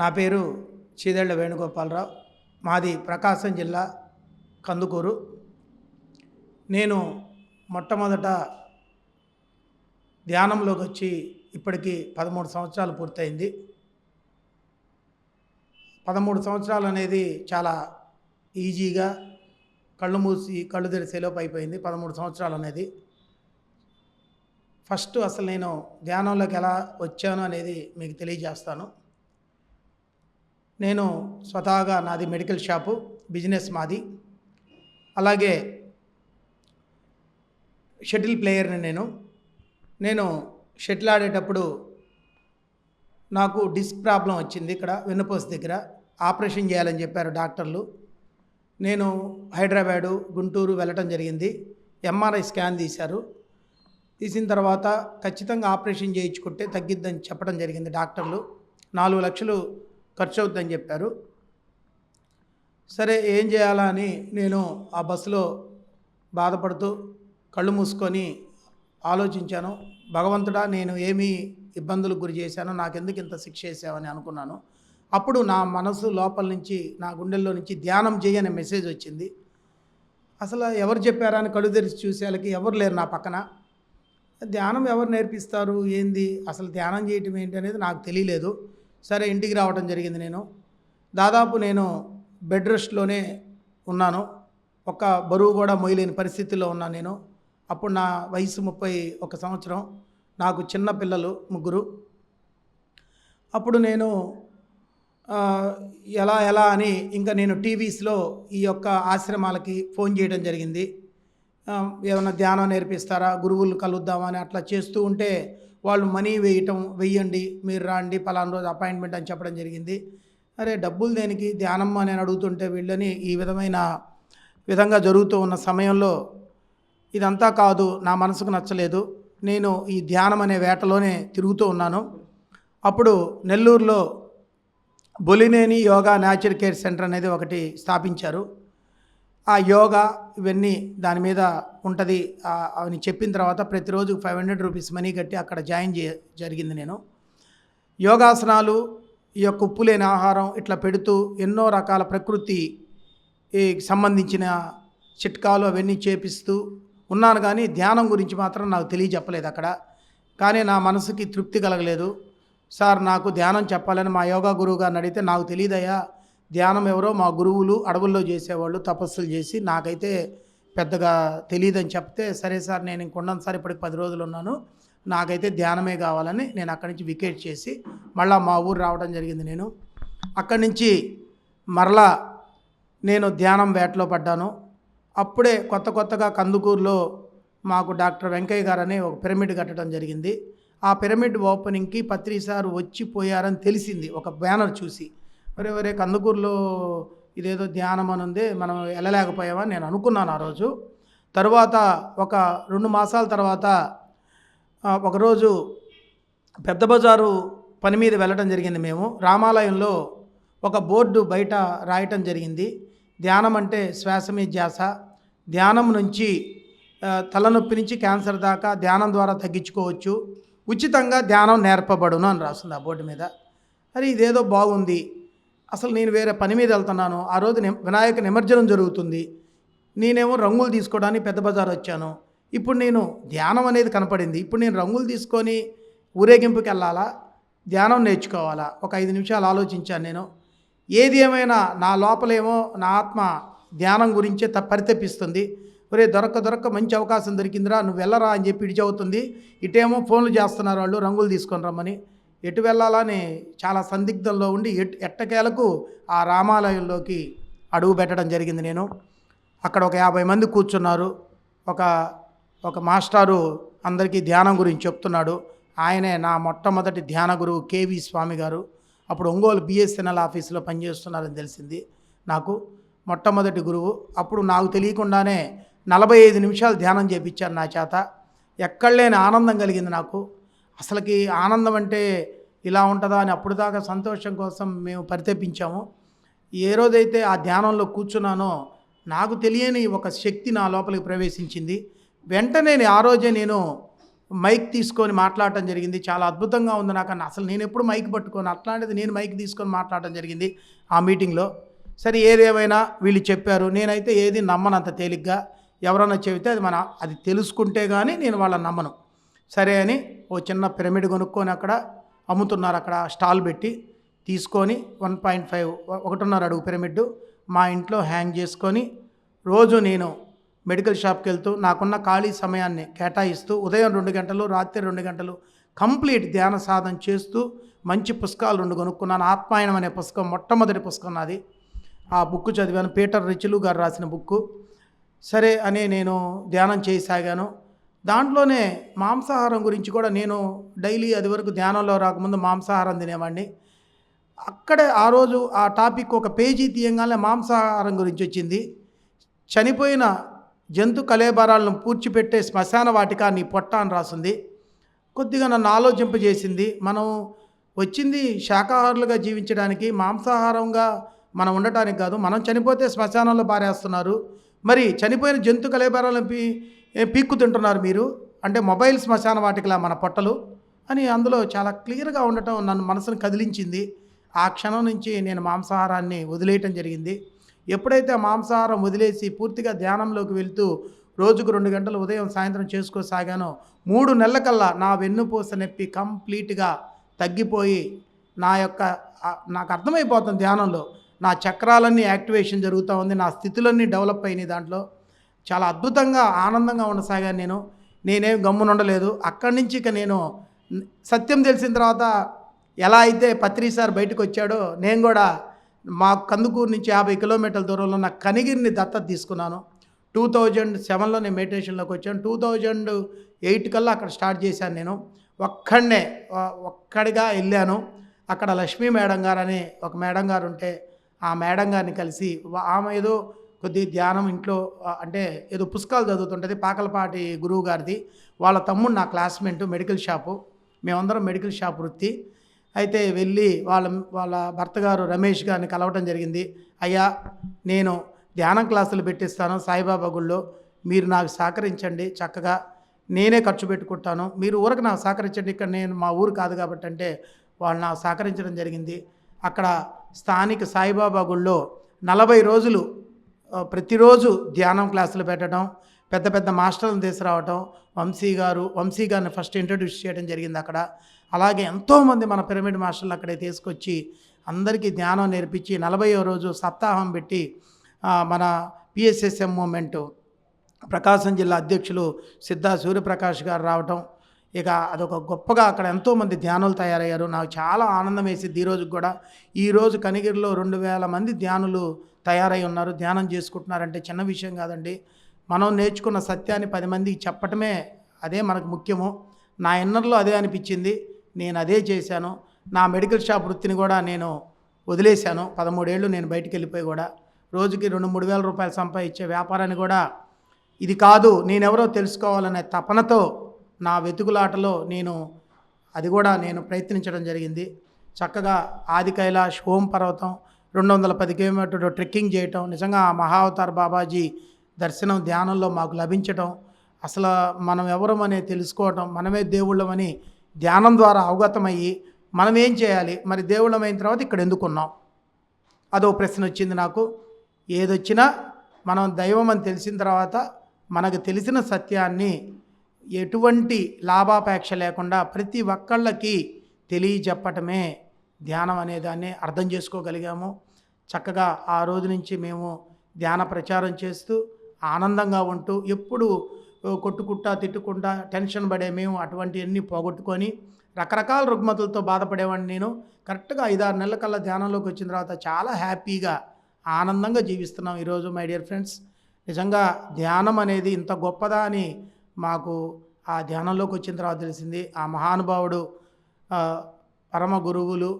నా పేరు చీదళ్ళ వేణుగోపాలరావు. మాది ప్రకాశం జిల్లా కందుకూరు. నేను మొట్టమొదట ధ్యానంలోకి వచ్చి ఇప్పటికి పదమూడు సంవత్సరాలు పూర్తయింది. పదమూడు సంవత్సరాలు అనేది చాలా ఈజీగా కళ్ళు మూసి కళ్ళు తెరిసేలోపు అయిపోయింది. పదమూడు సంవత్సరాలు అనేది. ఫస్ట్ అసలు నేను ధ్యానంలోకి ఎలా వచ్చాను అనేది మీకు తెలియజేస్తాను. నేను స్వతహాగా నాది మెడికల్ షాపు బిజినెస్ మాది. అలాగే షటిల్ ప్లేయర్ని నేను. నేను షటిల్ ఆడేటప్పుడు నాకు డిస్క్ ప్రాబ్లం వచ్చింది ఇక్కడ వెన్నుపోస్ దగ్గర. ఆపరేషన్ చేయాలని చెప్పారు డాక్టర్లు. నేను హైదరాబాదు గుంటూరు వెళ్ళటం జరిగింది. ఎంఆర్ఐ స్కాన్ తీశారు. తీసిన తర్వాత ఖచ్చితంగా ఆపరేషన్ చేయించుకుంటే తగ్గిద్దని చెప్పడం జరిగింది డాక్టర్లు. నాలుగు లక్షలు ఖర్చు అవుతుందని చెప్పారు. సరే ఏం చేయాలా అని నేను ఆ బస్సులో బాధపడుతూ కళ్ళు మూసుకొని ఆలోచించాను. భగవంతుడా నేను ఏమి ఇబ్బందులకు గురి చేశాను నాకెందుకు ఇంత శిక్ష చేసావని అనుకున్నాను. అప్పుడు నా మనసు లోపల నుంచి నా గుండెల్లో నుంచి ధ్యానం చేయని మెసేజ్ వచ్చింది. అసలు ఎవరు చెప్పారా అని కళ్ళు తెరిచి చూసేళ్ళకి ఎవరు లేరు నా పక్కన. ధ్యానం ఎవరు నేర్పిస్తారు? ఏంది? అసలు ధ్యానం చేయటం ఏంటి అనేది నాకు తెలియలేదు. సరే ఇంటికి రావడం జరిగింది నేను. దాదాపు నేను బెడ్ రెస్ట్లోనే ఉన్నాను. ఒక బరువు కూడా మొయ్యలేని పరిస్థితిలో ఉన్నాను నేను. అప్పుడు నా వయసు ముప్పై ఒక సంవత్సరం. నాకు చిన్న పిల్లలు ముగ్గురు. అప్పుడు నేను ఎలా ఎలా అని ఇంకా నేను టీవీస్లో ఈ యొక్క ఆశ్రమాలకి ఫోన్ చేయడం జరిగింది. ఏమైనా ధ్యానం నేర్పిస్తారా? గురువులు కలుద్దామని అని అట్లా చేస్తూ ఉంటే వాళ్ళు మనీ వేయటం వెయ్యండి మీరు రాండి పలానా రోజు అపాయింట్మెంట్ అని చెప్పడం జరిగింది. అరే డబ్బులు దేనికి? ధ్యానం అని అడుగుతుంటే వీళ్ళని ఈ విధమైన విధంగా జరుగుతూ ఉన్న సమయంలో ఇదంతా కాదు నా మనసుకు నచ్చలేదు. నేను ఈ ధ్యానం అనే వేటలోనే తిరుగుతూ ఉన్నాను. అప్పుడు నెల్లూరులో Bolineni yoga natural care centre అనేది ఒకటి స్థాపించారు. ఆ యోగా ఇవన్నీ దాని మీద ఉంటుంది. ఆ- అని చెప్పిన తర్వాత ప్రతిరోజు ఫైవ్ హండ్రెడ్ రూపీస్ మనీ కట్టి అక్కడ జాయిన్ చే జరిగింది నేను. యోగాసనాలు ఈ యొక్క ఉప్పు లేని ఆహారం ఇట్లా పెడుతూ ఎన్నో రకాల ప్రకృతి ఈ సంబంధించిన చిట్కాలు అవన్నీ చేపిస్తూ ఉన్నాను కానీ ధ్యానం గురించి మాత్రం నాకు తెలియజెప్పలేదు అక్కడ. కానీ నా మనసుకి తృప్తి కలగలేదు. సార్ నాకు ధ్యానం చెప్పాలని మా యోగా గురువు గారిని అడిగితే నాకు తెలియదయ్యా ధ్యానం ఎవరో మా గురువులు అడవుల్లో చేసేవాళ్ళు తపస్సులు చేసి నాకైతే పెద్దగా తెలియదని చెప్తే సరే సార్ నేను ఇంకొన్నాను సార్ ఇప్పటికి పది రోజులు ఉన్నాను నాకైతే ధ్యానమే కావాలని నేను అక్కడి నుంచి వికెట్ చేసి మళ్ళా మా ఊరు రావడం జరిగింది నేను. అక్కడి నుంచి మరలా నేను ధ్యానం వేటలో పడ్డాను. అప్పుడే కొత్త కొత్తగా కందుకూరులో మాకు డాక్టర్ వెంకయ్య గారని ఒక పిరమిడ్ కట్టడం జరిగింది. ఆ పిరమిడ్ ఓపెనింగ్కి పత్రి సార్ వచ్చిపోయారని తెలిసింది ఒక బ్యానర్ చూసి. ఒరే ఒరే కందుకూరులో ఇదేదో ధ్యానం అని ఉంది మనం వెళ్ళలేకపోయామని నేను అనుకున్నాను ఆ రోజు. తర్వాత ఒక రెండు మాసాల తర్వాత ఒకరోజు పెద్ద బజారు పని మీద వెళ్ళడం జరిగింది మేము. రామాలయంలో ఒక బోర్డు బయట రాయటం జరిగింది. ధ్యానం అంటే శ్వాస మీద ధ్యాస. ధ్యానం నుంచి తలనొప్పి నుంచి క్యాన్సర్ దాకా ధ్యానం ద్వారా తగ్గించుకోవచ్చు. ఉచితంగా ధ్యానం నేర్పబడును అని రాస్తుంది ఆ బోర్డు మీద. అరే ఇదేదో బాగుంది. అసలు నేను వేరే పని మీద వెళ్తున్నాను. ఆ రోజు వినాయక నిమజ్జనం జరుగుతుంది. నేనేమో రంగులు తీసుకోవడానికి పెద్ద బజార్ వచ్చాను. ఇప్పుడు నేను ధ్యానం అనేది కనపడింది. ఇప్పుడు నేను రంగులు తీసుకొని ఊరేగింపుకి వెళ్ళాలా? ధ్యానం నేర్చుకోవాలా? ఒక ఐదు నిమిషాలు ఆలోచించాను నేను. ఏది ఏమైనా నా లోపలేమో నా ఆత్మ ధ్యానం గురించే త పరితెప్పిస్తుంది ఒరే దొరక్క దొరక మంచి అవకాశం దొరికిందిరా నువ్వు వెళ్ళరా అని చెప్పి ఇడిచి అవుతుంది ఇటేమో ఫోన్లు చేస్తున్నారు వాళ్ళు రంగులు తీసుకొని రమ్మని. ఎటు వెళ్ళాలని చాలా సందిగ్ధంలో ఉండి ఎట్ ఎట్టకేలకు ఆ రామాలయంలోకి అడుగు పెట్టడం జరిగింది నేను. అక్కడ ఒక యాభై మంది కూర్చున్నారు. ఒక ఒక మాస్టారు అందరికీ ధ్యానం గురించి చెప్తున్నాడు. ఆయనే నా మొట్టమొదటి ధ్యాన గురువు కేవి స్వామి గారు. అప్పుడు ఒంగోలు బిఎస్ఎన్ఎల్ ఆఫీసులో పనిచేస్తున్నారని తెలిసింది నాకు. మొట్టమొదటి గురువు. అప్పుడు నాకు తెలియకుండానే నలభై ఐదు నిమిషాలు ధ్యానం చేపించారు నా చేత. ఎక్కడలేని ఆనందం కలిగింది నాకు. అసలుకి ఆనందం అంటే ఇలా ఉంటుందా అని అప్పుడు దాకా సంతోషం కోసం మేము పరితపించాము. ఏ రోజైతే ఆ ధ్యానంలో కూర్చున్నానో నాకు తెలియని ఒక శక్తి నా లోపలికి ప్రవేశించింది. వెంటనే ఆ రోజే నేను మైక్ తీసుకొని మాట్లాడటం జరిగింది. చాలా అద్భుతంగా ఉంది నాకు అసలు నేను ఎప్పుడు మైక్ పట్టుకోను. అట్లాంటిది నేను మైక్ తీసుకొని మాట్లాడటం జరిగింది ఆ మీటింగ్లో. సరే ఏదేమైనా వీళ్ళు చెప్పారు. నేనైతే ఏది నమ్మనంత తేలిగ్గా. ఎవరన్నా చెబితే అది మన అది తెలుసుకుంటే కానీ నేను వాళ్ళని నమ్మను. సరే అని ఓ చిన్న పిరమిడ్ కొనుక్కొని అక్కడ అమ్ముతున్నారు. అక్కడ స్టాల్ పెట్టి తీసుకొని వన్ పాయింట్ ఫైవ్ ఒకటిన్నర అడుగు పిరమిడ్ మా ఇంట్లో హ్యాంగ్ చేసుకొని రోజు నేను మెడికల్ షాప్కి వెళ్తూ నాకున్న ఖాళీ సమయాన్ని కేటాయిస్తూ ఉదయం రెండు గంటలు రాత్రి రెండు గంటలు కంప్లీట్ ధ్యాన సాధన చేస్తూ మంచి పుస్తకాలు రెండు కొనుక్కున్నాను. ఆత్మాయనం అనే పుస్తకం మొట్టమొదటి పుస్తకం నాది. ఆ బుక్ చదివాను. పీటర్ రిచులు గారు రాసిన బుక్ సరే అని నేను ధ్యానం చేయసాగాను. దాంట్లోనే మాంసాహారం గురించి కూడా నేను డైలీ అది వరకు ధ్యానంలో రాకముందు మాంసాహారం తినేవాడిని. అక్కడే ఆ రోజు ఆ టాపిక్ ఒక పేజీ తీయంగానే మాంసాహారం గురించి వచ్చింది. చనిపోయిన జంతు కలేబరాలను పూడ్చిపెట్టే శ్మశాన వాటిక నీ పొట్ట అని రాసింది. కొద్దిగా నన్ను ఆలోచింపజేసింది. మనం వచ్చింది శాకాహారులుగా జీవించడానికి మాంసాహారంగా మనం ఉండటానికి కాదు మనం చనిపోతే శ్మశానంలో పారేస్తున్నారు. మరి చనిపోయిన జంతు కలేబరాలను ఏం పీక్కు తింటున్నారు మీరు? అంటే మొబైల్ శ్మశాన వాటికలా మన పొట్టలు? అని అందులో చాలా క్లియర్గా ఉండటం నన్ను మనసును కదిలించింది. ఆ క్షణం నుంచి నేను మాంసాహారాన్ని వదిలేయటం జరిగింది. ఎప్పుడైతే మాంసాహారం వదిలేసి పూర్తిగా ధ్యానంలోకి వెళ్తూ రోజుకు రెండు గంటలు ఉదయం సాయంత్రం చేసుకోసాగానో మూడు నెలలకల్లా నా వెన్నుపూస నొప్పి కంప్లీట్గా తగ్గిపోయి నా యొక్క నాకు అర్థమైపోతుంది ధ్యానంలో. నా చక్రాలన్నీ యాక్టివేషన్ జరుగుతూ ఉంది నా స్థితులన్నీ డెవలప్ అయినాయి దాంట్లో. చాలా అద్భుతంగా ఆనందంగా ఉండసాగాను నేను. నేనేం గమ్మునుండలేదు. అక్కడి నుంచి ఇక నేను సత్యం తెలిసిన తర్వాత ఎలా అయితే పత్రి సార్ బయటకు వచ్చాడో నేను కూడా మా కందుకూరు నుంచి యాభై కిలోమీటర్ల దూరంలో ఉన్న కనిగిరిని దత్తత తీసుకున్నాను. టూ థౌజండ్ సెవెన్లో నేను మెడిటేషన్లోకి వచ్చాను. టూ థౌజండ్ ఎయిట్ కల్లా అక్కడ స్టార్ట్ చేశాను నేను. ఒక్కడనే ఒక్కడిగా వెళ్ళాను. అక్కడ లక్ష్మీ మేడం గారు అని ఒక మేడం గారు ఉంటే ఆ మేడం గారిని కలిసి ఆమె ఏదో కొద్ది ధ్యానం ఇంట్లో అంటే ఏదో పుస్తకాలు చదువుతుంటుంది పాకలపాటి గురువు గారిది. వాళ్ళ తమ్ముడు నా క్లాస్మేట్ మెడికల్ షాపు. మేమందరం మెడికల్ షాప్ వృత్తి. అయితే వెళ్ళి వాళ్ళ వాళ్ళ భర్త గారు రమేష్ గారిని కలవటం జరిగింది. అయ్యా నేను ధ్యానం క్లాసులు పెట్టిస్తాను సాయిబాబా గుళ్ళో. మీరు నాకు సహకరించండి చక్కగా. నేనే ఖర్చు పెట్టుకుంటాను. మీరు ఊరికి నాకు సహకరించండి. ఇక్కడ నేను మా ఊరు కాదు కాబట్టి అంటే వాళ్ళు నాకు సహకరించడం జరిగింది. అక్కడ స్థానిక సాయిబాబా గుళ్ళో నలభై రోజులు ప్రతిరోజు ధ్యానం క్లాసులు పెట్టడం పెద్ద పెద్ద మాస్టర్లను తీసుకురావటం వంశీ గారు వంశీ గారిని ఫస్ట్ ఇంట్రడ్యూస్ చేయడం జరిగింది అక్కడ. అలాగే ఎంతోమంది మన పిరమిడ్ మాస్టర్లు అక్కడే తీసుకొచ్చి అందరికీ ధ్యానం నేర్పించి నలభైవ రోజు సప్తాహం పెట్టి మన పిఎస్ఎస్ఎం మూమెంటు ప్రకాశం జిల్లా అధ్యక్షులు సిద్ధా సూర్యప్రకాష్ గారు రావటం. ఇక అదొక గొప్పగా అక్కడ ఎంతోమంది ధ్యానులు తయారయ్యారు. నాకు చాలా ఆనందం వేసింది ఈ కూడా. ఈరోజు కనిగిరిలో రెండు వేల మంది ధ్యానులు తయారై ఉన్నారు ధ్యానం చేసుకుంటున్నారంటే చిన్న విషయం కాదండి. మనం నేర్చుకున్న సత్యాన్ని పది మందికి చెప్పటమే అదే మనకు ముఖ్యము. నా ఇన్నర్లో అదే అనిపించింది. నేను అదే చేశాను. నా మెడికల్ షాప్ వృత్తిని కూడా నేను వదిలేశాను. పదమూడేళ్ళు నేను బయటికి వెళ్ళిపోయి కూడా రోజుకి రెండు మూడు వేల రూపాయలు సంపాదించే వ్యాపారాన్ని కూడా ఇది కాదు నేనెవరో తెలుసుకోవాలనే తపనతో నా వెతుకులాటలో నేను అది కూడా నేను ప్రయత్నించడం జరిగింది. చక్కగా ఆది కైలాష్ ఓం పర్వతం రెండు వందల పది కిలోమీటర్లు ట్రెక్కింగ్ చేయటం నిజంగా ఆ మహావతార్ బాబాజీ దర్శనం ధ్యానంలో మాకు లభించటం అసలు మనం ఎవరం అనేది తెలుసుకోవటం మనమే దేవుళ్ళమని ధ్యానం ద్వారా అవగతమయ్యి మనం ఏం చేయాలి? మరి దేవుళ్ళమైన తర్వాత ఇక్కడ ఎందుకున్నాం? అదో ప్రశ్న వచ్చింది నాకు. ఏదొచ్చినా మనం దైవం అని తెలిసిన తర్వాత మనకు తెలిసిన సత్యాన్ని ఎటువంటి లాభాపేక్ష లేకుండా ప్రతి ఒక్కళ్ళకి తెలియజెప్పటమే ధ్యానం అనే దాన్ని అర్థం చేసుకోగలిగాము. చక్కగా ఆ రోజు నుంచి మేము ధ్యాన ప్రచారం చేస్తూ ఆనందంగా ఉంటూ ఎప్పుడు కొట్టుకుంటా తిట్టుకుంటా టెన్షన్ పడే మేము అటువంటివన్నీ పోగొట్టుకొని రకరకాల రుగ్మతులతో బాధపడేవాడిని నేను. కరెక్ట్గా ఐదారు నెలల కల్లా ధ్యానంలోకి వచ్చిన తర్వాత చాలా హ్యాపీగా ఆనందంగా జీవిస్తున్నాం ఈరోజు మై డియర్ ఫ్రెండ్స్. నిజంగా ధ్యానం అనేది ఇంత గొప్పదా అని మాకు ఆ ధ్యానంలోకి వచ్చిన తర్వాత తెలిసింది. ఆ మహానుభావుడు పరమ గురువులు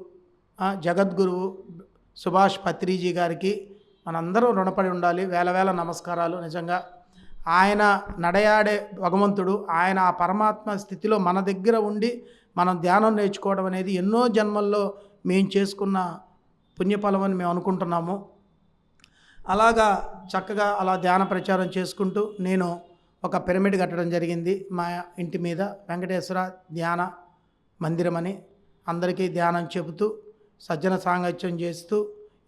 జగద్గురువు సుభాష్ పత్రిజీ గారికి మనందరం రుణపడి ఉండాలి. వేల వేల నమస్కారాలు. నిజంగా ఆయన నడయాడే భగవంతుడు ఆయన ఆ పరమాత్మ స్థితిలో మన దగ్గర ఉండి మనం ధ్యానం నేర్చుకోవడం అనేది ఎన్నో జన్మల్లో మేము చేసుకున్న పుణ్యఫలం అని మేము అనుకుంటున్నాము. అలాగా చక్కగా అలా ధ్యాన ప్రచారం చేసుకుంటూ నేను ఒక పిరమిడ్ కట్టడం జరిగింది. మా ఇంటి మీద వెంకటేశ్వర ధ్యాన మందిరం అని అందరికీ ధ్యానం చెబుతూ సజ్జన సాంగత్యం చేస్తూ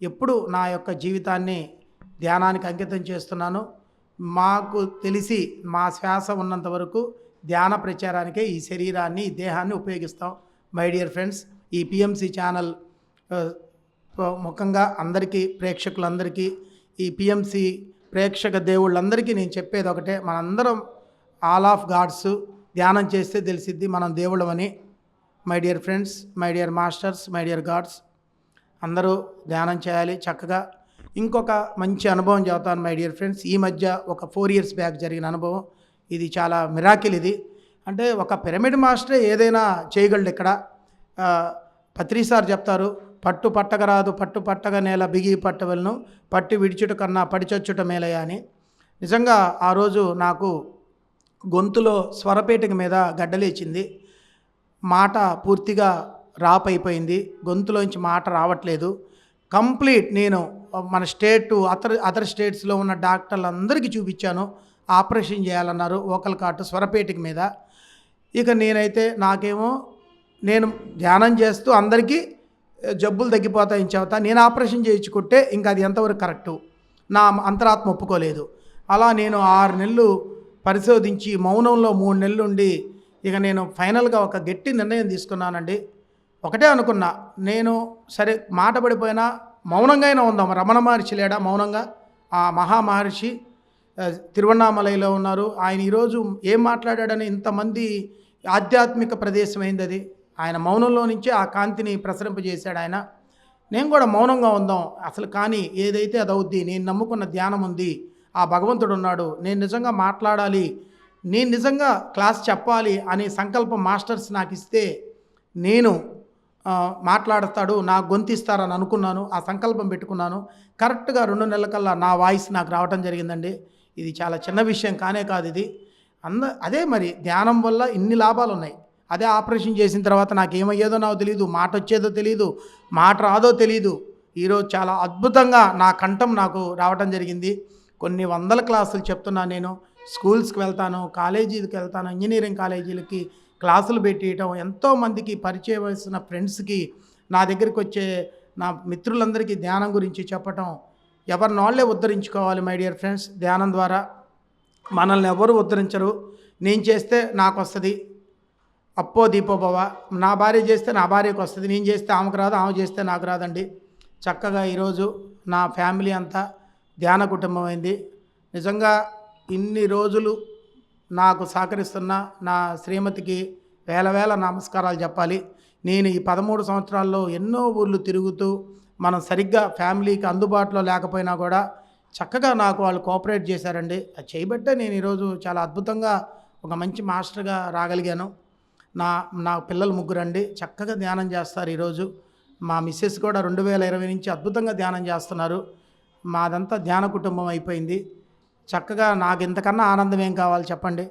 ఎప్పుడు నా యొక్క జీవితాన్ని ధ్యానానికి అంకితం చేస్తున్నాను. మాకు తెలిసి మా శ్వాస ఉన్నంత వరకు ధ్యాన ప్రచారానికే ఈ శరీరాన్ని ఈ దేహాన్ని ఉపయోగిస్తాం. మై డియర్ ఫ్రెండ్స్ ఈ పిఎంసి ఛానల్ ముఖంగా అందరికీ ప్రేక్షకులందరికీ ఈ పిఎంసి ప్రేక్షక దేవుళ్ళందరికీ నేను చెప్పేది ఒకటే మనందరం ఆల్ ఆఫ్ గాడ్స్ ధ్యానం చేస్తే తెలిసిద్ది మనం దేవుళ్ళమని. My dear friends my dear masters my dear gods అందరూ ధ్యానం చేయాలి చక్కగా. ఇంకొక మంచి అనుభవం చెబుతాను మై డియర్ ఫ్రెండ్స్. ఈ మధ్య ఒక ఫోర్ ఇయర్స్ బ్యాక్ జరిగిన అనుభవం. ఇది చాలా మిరాకిల్ ఇది. అంటే ఒక పిరమిడ్ మాస్టరే ఏదైనా చేయగలడు ఇక్కడ. పత్రిసార్ పత్రి సార్ చెప్తారు పట్టు పట్టగరాదు పట్టు పట్టగ నేల బిగి పట్టవలను పట్టి విడిచుట కన్నా పడిచొచ్చుట మేలయ అని. నిజంగా ఆ రోజు నాకు గొంతులో స్వరపేటిక మీద గడ్డలేచింది. మాట పూర్తిగా రాప్ అయిపోయింది గొంతులోంచి మాట రావట్లేదు. కంప్లీట్ నేను మన స్టేట్ అదర్ అదర్ స్టేట్స్లో ఉన్న డాక్టర్లందరికీ చూపించాను. ఆపరేషన్ చేయాలన్నారు ఓకల్ కాటు స్వరపేటిక మీద. ఇక నేనైతే నాకేమో నేను ధ్యానం చేస్తూ అందరికీ జబ్బులు తగ్గిపోతాయని చెబుతా నేను ఆపరేషన్ చేయించుకుంటే ఇంకా అది ఎంతవరకు కరెక్టు? నా అంతరాత్మ ఒప్పుకోలేదు. అలా నేను ఆరు నెలలు పరిశోధించి మౌనంలో మూడు నెలలు ఉండి ఇక నేను ఫైనల్గా ఒక గట్టి నిర్ణయం తీసుకున్నానండి. ఒకటే అనుకున్నా నేను సరే మాట పడిపోయినా మౌనంగా అయినా ఉందాం. రమణ మహర్షి లేడా మౌనంగా? ఆ మహా మహర్షి ఉన్నారు. ఆయన ఈరోజు ఏం మాట్లాడాడని ఇంతమంది ఆధ్యాత్మిక ప్రదేశం అయింది అది ఆయన మౌనంలో నుంచే ఆ కాంతిని ప్రసరింపజేశాడు ఆయన. నేను కూడా మౌనంగా ఉందాం. అసలు కానీ ఏదైతే అది అవుద్ది నేను నమ్ముకున్న ధ్యానం ఉంది ఆ భగవంతుడు ఉన్నాడు నేను నిజంగా మాట్లాడాలి నేను నిజంగా క్లాస్ చెప్పాలి అనే సంకల్పం మాస్టర్స్ నాకు ఇస్తే నేను మాట్లాడతాడు నా గొంతిస్తారని అనుకున్నాను ఆ సంకల్పం పెట్టుకున్నాను. కరెక్ట్గా రెండు నెలల కల్లా నా వాయిస్ నాకు రావటం జరిగిందండి. ఇది చాలా చిన్న విషయం కానే కాదు ఇది. అంద అదే మరి ధ్యానం వల్ల ఇన్ని లాభాలు ఉన్నాయి అదే ఆపరేషన్ చేసిన తర్వాత నాకు ఏమయ్యేదో నాకు తెలియదు మాట వచ్చేదో తెలియదు మాట రాదో తెలియదు ఈరోజు చాలా అద్భుతంగా నా కంఠం నాకు రావటం జరిగింది. కొన్ని వందల క్లాసులు చెప్తున్నాను నేను. స్కూల్స్కి వెళ్తాను కాలేజీకి వెళ్తాను ఇంజనీరింగ్ కాలేజీలకి క్లాసులు పెట్టియటం ఎంతోమందికి పరిచయం వేసిన ఫ్రెండ్స్కి నా దగ్గరికి వచ్చే నా మిత్రులందరికీ ధ్యానం గురించి చెప్పటం ఎవరిని వాళ్ళే ఉద్ధరించుకోవాలి మై డియర్ ఫ్రెండ్స్ ధ్యానం ద్వారా. మనల్ని ఎవరు ఉద్ధరించరు. నేను చేస్తే నాకు వస్తుంది. అప్పో దీపోభవ నా భార్య చేస్తే నా భార్యకు వస్తుంది. నేను చేస్తే ఆమెకు రాదు ఆమె చేస్తే నాకు రాదండి. చక్కగా ఈరోజు నా ఫ్యామిలీ అంతా ధ్యాన కుటుంబం అయింది నిజంగా ఇన్ని రోజులు నాకు సహకరిస్తున్న నా శ్రీమతికి వేల వేల నమస్కారాలు చెప్పాలి. నేను ఈ పదమూడు సంవత్సరాల్లో ఎన్నో ఊర్లు తిరుగుతూ మనం సరిగ్గా ఫ్యామిలీకి అందుబాటులో లేకపోయినా కూడా చక్కగా నాకు వాళ్ళు కోఆపరేట్ చేశారండి. అది చేయబట్టే నేను ఈరోజు చాలా అద్భుతంగా ఒక మంచి మాస్టర్గా రాగలిగాను. నా నా పిల్లలు ముగ్గురండి. చక్కగా ధ్యానం చేస్తారు ఈరోజు. మా మిస్సెస్ కూడా రెండు వేల ఇరవై నుంచి అద్భుతంగా ధ్యానం చేస్తున్నారు. మాదంతా ధ్యాన కుటుంబం అయిపోయింది. చక్కగా నాకు ఇంతకన్నా ఆనందం ఏం కావాలి చెప్పండి?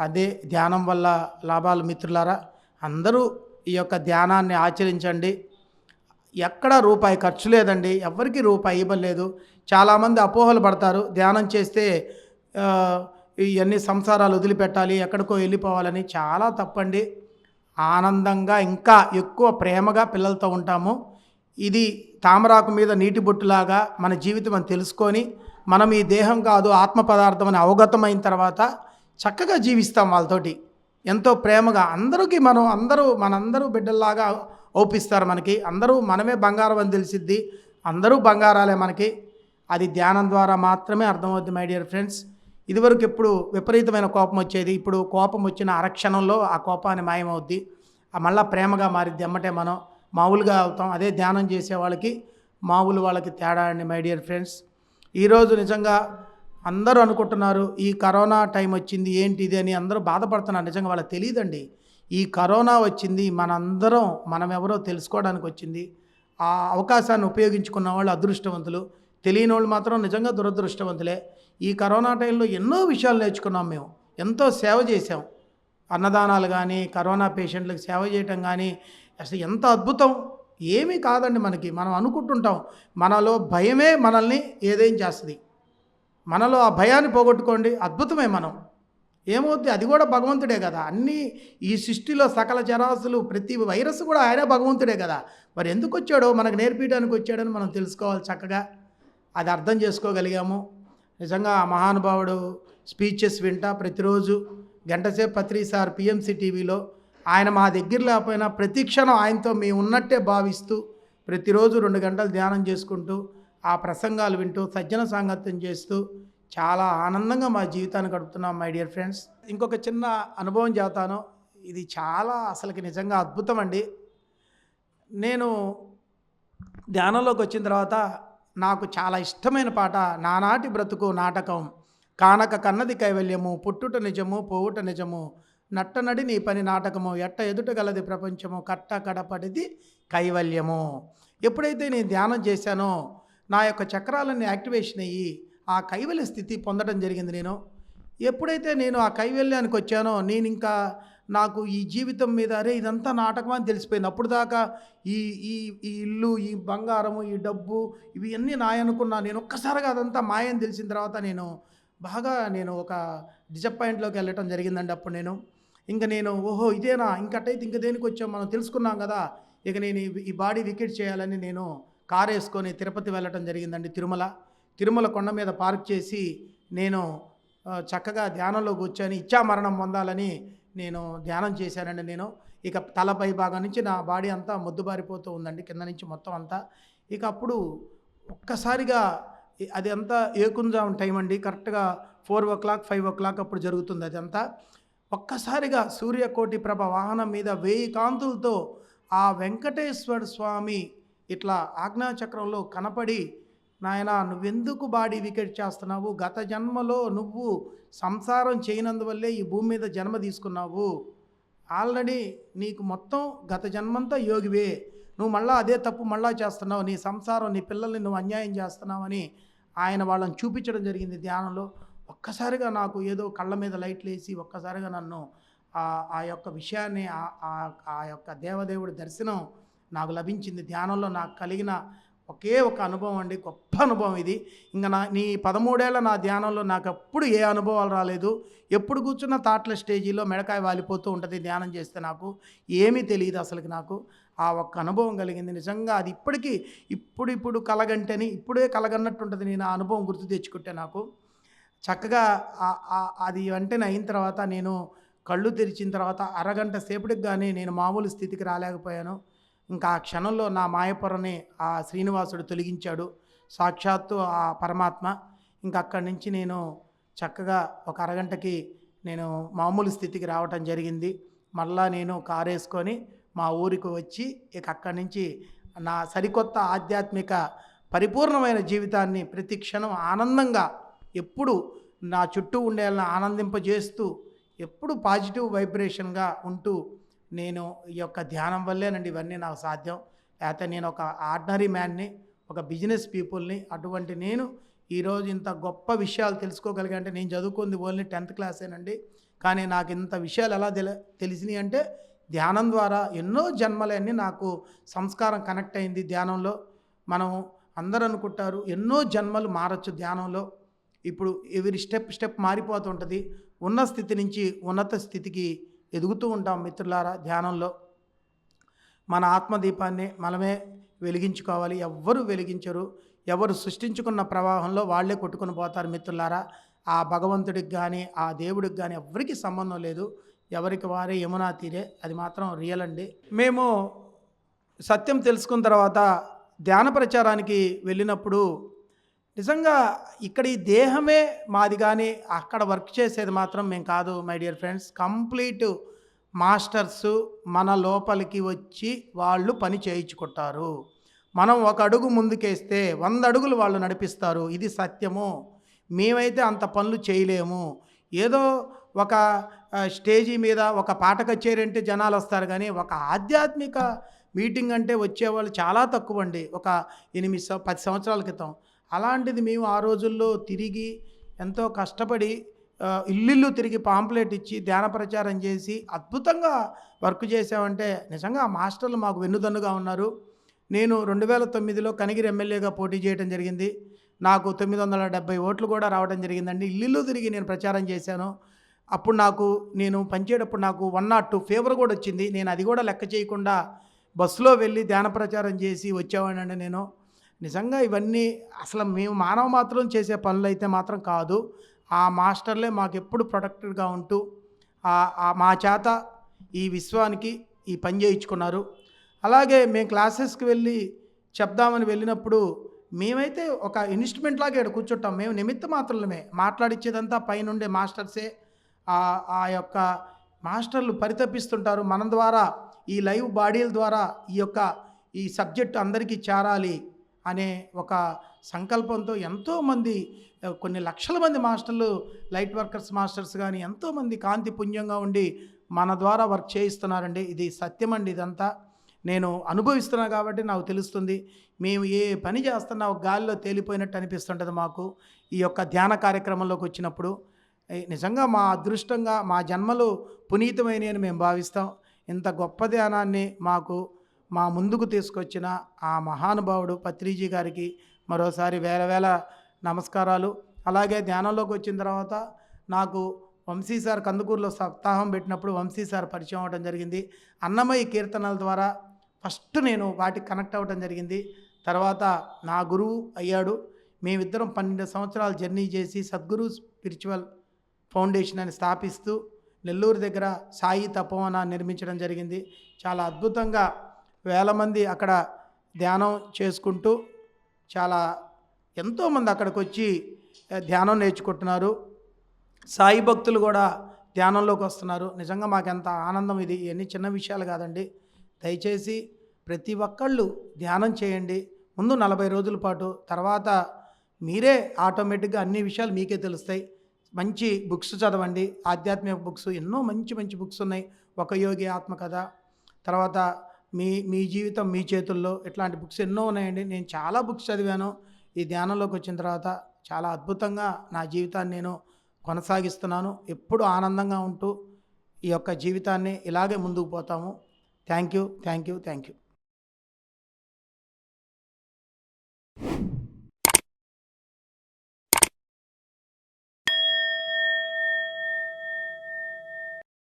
అదే ధ్యానం వల్ల లాభాలు మిత్రులారా అందరూ ఈ యొక్క ధ్యానాన్ని ఆచరించండి. ఎక్కడ రూపాయి ఖర్చు లేదండి ఎవరికి రూపాయి ఇవ్వలేదు. చాలామంది అపోహలు పడతారు ధ్యానం చేస్తే ఇవన్నీ సంసారాలు వదిలిపెట్టాలి ఎక్కడికో వెళ్ళిపోవాలని. చాలా తప్పండి. ఆనందంగా ఇంకా ఎక్కువ ప్రేమగా పిల్లలతో ఉంటాము. ఇది తామరాకు మీద నీటి బొట్టులాగా మన జీవితం అని తెలుసుకొని మనం ఈ దేహం కాదు ఆత్మ పదార్థం అని అవగతమైన తర్వాత చక్కగా జీవిస్తాం వాళ్ళతోటి. ఎంతో ప్రేమగా అందరికీ మనం అందరూ మనందరూ బిడ్డల్లాగా ఓపిస్తారు మనకి. అందరూ మనమే బంగారం అని తెలిసిద్ది. అందరూ బంగారాలే మనకి. అది ధ్యానం ద్వారా మాత్రమే అర్థమవుద్ది మై డియర్ ఫ్రెండ్స్ ఇదివరకు ఎప్పుడు విపరీతమైన కోపం వచ్చేది. ఇప్పుడు కోపం వచ్చిన అరక్షణంలో ఆ కోపాన్ని మాయమవుద్ది. మళ్ళీ ప్రేమగా మారిద్ది ఎమ్మటే మనం. మామూలుగా అవుతాం. అదే ధ్యానం చేసే వాళ్ళకి మామూలు వాళ్ళకి తేడా అండి మై డియర్ ఫ్రెండ్స్ ఈరోజు నిజంగా అందరూ అనుకుంటున్నారు ఈ కరోనా టైం వచ్చింది ఏంటి ఇది అని అందరూ బాధపడుతున్నారు. నిజంగా వాళ్ళకి తెలియదండి. ఈ కరోనా వచ్చింది మనందరం మనం ఎవరో తెలుసుకోవడానికి వచ్చింది. ఆ అవకాశాన్ని ఉపయోగించుకున్న వాళ్ళు అదృష్టవంతులు. తెలియని వాళ్ళు మాత్రం నిజంగా దురదృష్టవంతులే. ఈ కరోనా టైంలో ఎన్నో విషయాలు నేర్చుకున్నాం మేము. ఎంతో సేవ చేసాం అన్నదానాలు కానీ కరోనా పేషెంట్లకు సేవ చేయటం కానీ అసలు ఎంత అద్భుతం. ఏమీ కాదండి మనకి. మనం అనుకుంటుంటాం మనలో భయమే మనల్ని ఏదేం చేస్తుంది? మనలో ఆ భయాన్ని పోగొట్టుకోండి అద్భుతమే మనం. ఏమవుద్ది? అది కూడా భగవంతుడే కదా. అన్నీ ఈ సృష్టిలో సకల చరాసులు ప్రతి వైరస్ కూడా ఆయనే భగవంతుడే కదా. మరి ఎందుకు వచ్చాడో మనకు నేర్పించడానికి వచ్చాడని మనం తెలుసుకోవాలి చక్కగా. అది అర్థం చేసుకోగలిగాము. నిజంగా ఆ మహానుభావుడు స్పీచెస్ వింటా ప్రతిరోజు. గంటసేపు పత్రి సార్ పిఎంసి టీవీలో ఆయన మా దగ్గర లేకపోయినా ప్రతి క్షణం ఆయనతో మేము ఉన్నట్టే భావిస్తూ ప్రతిరోజు రెండు గంటలు ధ్యానం చేసుకుంటూ ఆ ప్రసంగాలు వింటూ సజ్జన సాంగత్యం చేస్తూ చాలా ఆనందంగా మా జీవితాన్ని గడుపుతున్నాం మై డియర్ ఫ్రెండ్స్ ఇంకొక చిన్న అనుభవం చేతాను ఇది చాలా అసలుకి నిజంగా అద్భుతం అండి. నేను ధ్యానంలోకి వచ్చిన తర్వాత నాకు చాలా ఇష్టమైన పాట నానాటి బ్రతుకు నాటకం కానక కన్నది కైవల్యము పుట్టుట నిజము పోవుట నిజము నట్టనడి నీ పని నాటకము. ఎట్ట ఎదుట గలది ప్రపంచము? కట్ట కడపడిది కైవల్యము. ఎప్పుడైతే నేను ధ్యానం చేశానో నా యొక్క చక్రాలన్నీ యాక్టివేషన్ అయ్యి ఆ కైవల్య స్థితి పొందడం జరిగింది నేను. ఎప్పుడైతే నేను ఆ కైవల్యానికి వచ్చానో నేను ఇంకా నాకు ఈ జీవితం మీద అరే ఇదంతా నాటకం అని తెలిసిపోయింది. అప్పుడు దాకా ఈ ఈ ఈ ఇల్లు ఈ బంగారము ఈ డబ్బు ఇవి అన్నీ నాయనుకున్నా. నేను ఒక్కసారిగా అదంతా మాయని తెలిసిన తర్వాత నేను బాగా నేను ఒక డిసప్పాయింట్లోకి వెళ్ళటం జరిగిందండి అప్పుడు నేను. ఇంకా నేను ఓహో ఇదేనా? ఇంకటైతే ఇంక దేనికి వచ్చాం? మనం తెలుసుకున్నాం కదా. ఇక నేను ఈ- బాడీ వికెట్ చేయాలని నేను కారు వేసుకొని తిరుపతి వెళ్ళటం జరిగిందండి తిరుమల. తిరుమల కొండ మీద పార్క్ చేసి నేను చక్కగా ధ్యానంలో కూర్చొని ఇచ్చా మరణం పొందాలని నేను ధ్యానం చేశానండి నేను. ఇక తలపై భాగం నుంచి నా బాడీ అంతా మొద్దుబారిపోతూ ఉందండి కింద నుంచి మొత్తం అంతా. ఇక అప్పుడు ఒక్కసారిగా అది అంతా ఏకుంజాం టైం అండి. కరెక్ట్గా four o'clock five o'clock అప్పుడు జరుగుతుంది అదంతా. ఒక్కసారిగా సూర్యకోటి ప్రభ వాహనం మీద వేయి కాంతులతో ఆ వెంకటేశ్వర స్వామి ఇట్లా ఆజ్ఞాచక్రంలో కనపడి నాయనా నువ్వెందుకు బాడీ వికెట్ చేస్తున్నావు? గత జన్మలో నువ్వు సంసారం చేయనందువల్లే ఈ భూమి మీద జన్మ తీసుకున్నావు. ఆల్రెడీ నీకు మొత్తం గత జన్మంతా యోగివే. నువ్వు మళ్ళీ అదే తప్పు మళ్ళా చేస్తున్నావు. నీ సంసారం నీ పిల్లల్ని నువ్వు అన్యాయం చేస్తున్నావని ఆయన వాళ్ళని చూపించడం జరిగింది ధ్యానంలో. ఒక్కసారిగా నాకు ఏదో కళ్ళ మీద లైట్లు వేసి ఒక్కసారిగా నన్ను ఆ- ఆ యొక్క విషయాన్ని ఆ- ఆ- ఆ యొక్క దేవదేవుడి దర్శనం నాకు లభించింది. ధ్యానంలో నాకు కలిగిన ఒకే ఒక అనుభవం అండి. గొప్ప అనుభవం ఇది. ఇంకా నా నీ పదమూడేళ్ళ నా ధ్యానంలో నాకు ఎప్పుడు ఏ అనుభవాలు రాలేదు. ఎప్పుడు కూర్చున్న తాట్ల స్టేజీలో మెడకాయ వాలిపోతూ ఉంటుంది ధ్యానం చేస్తే నాకు. ఏమీ తెలియదు అసలుకి నాకు. ఆ ఒక్క అనుభవం కలిగింది. నిజంగా అది ఇప్పటికీ ఇప్పుడు ఇప్పుడు కలగంటేని ఇప్పుడే కలగన్నట్టు ఉంటుంది నేను ఆ అనుభవం గుర్తు తెచ్చుకుంటే నాకు. చక్కగా అది వెంటనే అయిన తర్వాత నేను కళ్ళు తెరిచిన తర్వాత అరగంట సేపటికి కానీ నేను మామూలు స్థితికి రాలేకపోయాను. ఇంకా ఆ క్షణంలో నా మాయపొరని ఆ శ్రీనివాసుడు తొలగించాడు. సాక్షాత్తు ఆ పరమాత్మ. ఇంకా అక్కడి నుంచి నేను చక్కగా ఒక అరగంటకి నేను మామూలు స్థితికి రావటం జరిగింది. మళ్ళా నేను కారు వేసుకొని మా ఊరికి వచ్చి ఇక అక్కడి నుంచి నా సరికొత్త ఆధ్యాత్మిక పరిపూర్ణమైన జీవితాన్ని ప్రతి క్షణం ఆనందంగా ఎప్పుడు నా చుట్టూ ఉండే వాళ్ళని ఆనందింపజేస్తూ ఎప్పుడు పాజిటివ్ వైబ్రేషన్గా ఉంటూ నేను ఈ యొక్క ధ్యానం వల్లేనండి. ఇవన్నీ నాకు సాధ్యం. లేకపోతే నేను ఒక ఆర్డినరీ మ్యాన్ని ఒక బిజినెస్ పీపుల్ని అటువంటి నేను ఈరోజు ఇంత గొప్ప విషయాలు తెలుసుకోగలిగా అంటే నేను చదువుకుంది ఓన్లీ టెన్త్ క్లాసేనండి. కానీ నాకు ఇంత విషయాలు ఎలా తెల తెలిసినాయి అంటే ధ్యానం ద్వారా ఎన్నో జన్మలన్నీ నాకు సంస్కారం కనెక్ట్ అయింది ధ్యానంలో. మనం అందరూ అనుకుంటారు ఎన్నో జన్మలు మారచ్చు ధ్యానంలో. ఇప్పుడు ఎవరి స్టెప్ స్టెప్ మారిపోతుంటుంది ఉన్న స్థితి నుంచి ఉన్నత స్థితికి ఎదుగుతూ ఉంటాం మిత్రులారా ధ్యానంలో. మన ఆత్మదీపాన్ని మనమే వెలిగించుకోవాలి. ఎవ్వరు వెలిగించరు. ఎవరు సృష్టించుకున్న ప్రవాహంలో వాళ్ళే కొట్టుకుని పోతారు మిత్రులారా. ఆ భగవంతుడికి కానీ ఆ దేవుడికి కానీ ఎవరికి సంబంధం లేదు. ఎవరికి వారే యమునా తీరే. అది మాత్రం రియల్ అండి. మేము సత్యం తెలుసుకున్న తర్వాత ధ్యాన ప్రచారానికి వెళ్ళినప్పుడు నిజంగా ఇక్కడ ఈ దేహమే మాది కానీ అక్కడ వర్క్ చేసేది మాత్రం మేము కాదు my dear friends complete masters మన లోపలికి వచ్చి వాళ్ళు పని చేయించుకుంటారు. మనం ఒక అడుగు ముందుకేస్తే వంద అడుగులు వాళ్ళు నడిపిస్తారు. ఇది సత్యము. మేమైతే అంత పనులు చేయలేము. ఏదో ఒక స్టేజీ మీద ఒక పాట కచేరీ అంటే జనాలు వస్తారు కానీ ఒక ఆధ్యాత్మిక మీటింగ్ అంటే వచ్చేవాళ్ళు చాలా తక్కువ అండి ఒక ఎనిమిది పది సంవత్సరాల క్రితం. అలాంటిది మేము ఆ రోజుల్లో తిరిగి ఎంతో కష్టపడి ఇల్లు తిరిగి పాంప్లెట్ ఇచ్చి ధ్యాన ప్రచారం చేసి అద్భుతంగా వర్క్ చేసామంటే నిజంగా ఆ మాస్టర్లు మాకు వెన్నుదన్నుగా ఉన్నారు. నేను రెండు వేల తొమ్మిదిలో కనిగిరి ఎమ్మెల్యేగా పోటీ చేయడం జరిగింది. నాకు తొమ్మిది వందల డెబ్బై ఓట్లు కూడా రావడం జరిగిందండి. ఇల్లు తిరిగి నేను ప్రచారం చేశాను. అప్పుడు నాకు నేను పనిచేయటప్పుడు నాకు వన్ నాట్ టూ ఫీవర్ కూడా వచ్చింది. నేను అది కూడా లెక్క చేయకుండా బస్సులో వెళ్ళి ధ్యాన ప్రచారం చేసి వచ్చేవాడినండి నేను. నిజంగా ఇవన్నీ అసలు మేము మానవ మాత్రం చేసే పనులు అయితే మాత్రం కాదు. ఆ మాస్టర్లే మాకు ఎప్పుడు ప్రొటెక్టెడ్గా ఉంటూ ఆ- మా చేత ఈ విశ్వానికి ఈ పని చేయించుకున్నారు. అలాగే మేము క్లాసెస్కి వెళ్ళి చెప్దామని వెళ్ళినప్పుడు మేమైతే ఒక ఇన్స్ట్రుమెంట్ లాగా ఇక్కడ కూర్చుంటాం. మేము నిమిత్త మాత్రమే మాట్లాడిచ్చేదంతా పైనుండే మాస్టర్సే. ఆ- ఆ యొక్క మాస్టర్లు పరితపిస్తుంటారు. మన ద్వారా ఈ లైవ్ బాడీల ద్వారా ఈ యొక్క ఈ సబ్జెక్ట్ అందరికీ చేరాలి. అనే ఒక సంకల్పంతో ఎంతోమంది కొన్ని లక్షల మంది మాస్టర్లు లైట్ వర్కర్స్ మాస్టర్స్ కానీ ఎంతోమంది కాంతి పుణ్యంగా ఉండి మన ద్వారా వర్క్ చేయిస్తున్నారండి. ఇది సత్యం అండి ఇదంతా. నేను అనుభవిస్తున్నా కాబట్టి నాకు తెలుస్తుంది. మేము ఏ పని చేస్తున్నా ఒక గాలిలో తేలిపోయినట్టు అనిపిస్తుంటుంది మాకు ఈ యొక్క ధ్యాన కార్యక్రమంలోకి వచ్చినప్పుడు. నిజంగా మా అదృష్టంగా మా జన్మలు పునీతమైనవి అని మేము భావిస్తాం. ఇంత గొప్ప ధ్యానాన్ని మాకు మా ముందుకు తీసుకొచ్చిన ఆ మహానుభావుడు పత్రిజీ గారికి మరోసారి వేల వేల నమస్కారాలు. అలాగే ధ్యానంలోకి వచ్చిన తర్వాత నాకు వంశీ సార్ కందుకూరులో సప్తాహం పెట్టినప్పుడు వంశీ సార్ పరిచయం అవ్వడం జరిగింది. అన్నమయ్య కీర్తనల ద్వారా ఫస్ట్ నేను వాటికి కనెక్ట్ అవ్వడం జరిగింది. తర్వాత నా గురువు అయ్యాడు. మేమిద్దరం పన్నెండు సంవత్సరాలు జర్నీ చేసి సద్గురు స్పిరిచువల్ ఫౌండేషన్ అని స్థాపిస్తూ నెల్లూరు దగ్గర సాయి తపోవన నిర్మించడం జరిగింది. చాలా అద్భుతంగా వేల మంది అక్కడ ధ్యానం చేసుకుంటూ చాలా ఎంతోమంది అక్కడికి వచ్చి ధ్యానం నేర్చుకుంటున్నారు. సాయి భక్తులు కూడా ధ్యానంలోకి వస్తున్నారు. నిజంగా మాకు ఎంత ఆనందం ఇది. ఇవన్నీ చిన్న విషయాలు కాదండి. దయచేసి ప్రతి ఒక్కళ్ళు ధ్యానం చేయండి. ముందు నలభై రోజుల పాటు తర్వాత మీరే ఆటోమేటిక్గా అన్ని విషయాలు మీకే తెలుస్తాయి. మంచి బుక్స్ చదవండి. ఆధ్యాత్మిక బుక్స్ ఎన్నో మంచి మంచి బుక్స్ ఉన్నాయి. ఒక యోగి ఆత్మకథ తర్వాత మీ మీ జీవితం మీ చేతుల్లో ఇట్లాంటి బుక్స్ ఎన్నో ఉన్నాయండి. నేను చాలా బుక్స్ చదివాను. ఈ ధ్యానంలోకి వచ్చిన తర్వాత చాలా అద్భుతంగా నా జీవితాన్ని నేను కొనసాగిస్తున్నాను. ఎప్పుడు ఆనందంగా ఉంటూ ఈ యొక్క జీవితాన్ని ఇలాగే ముందుకు పోతాము. Thank you thank you thank you.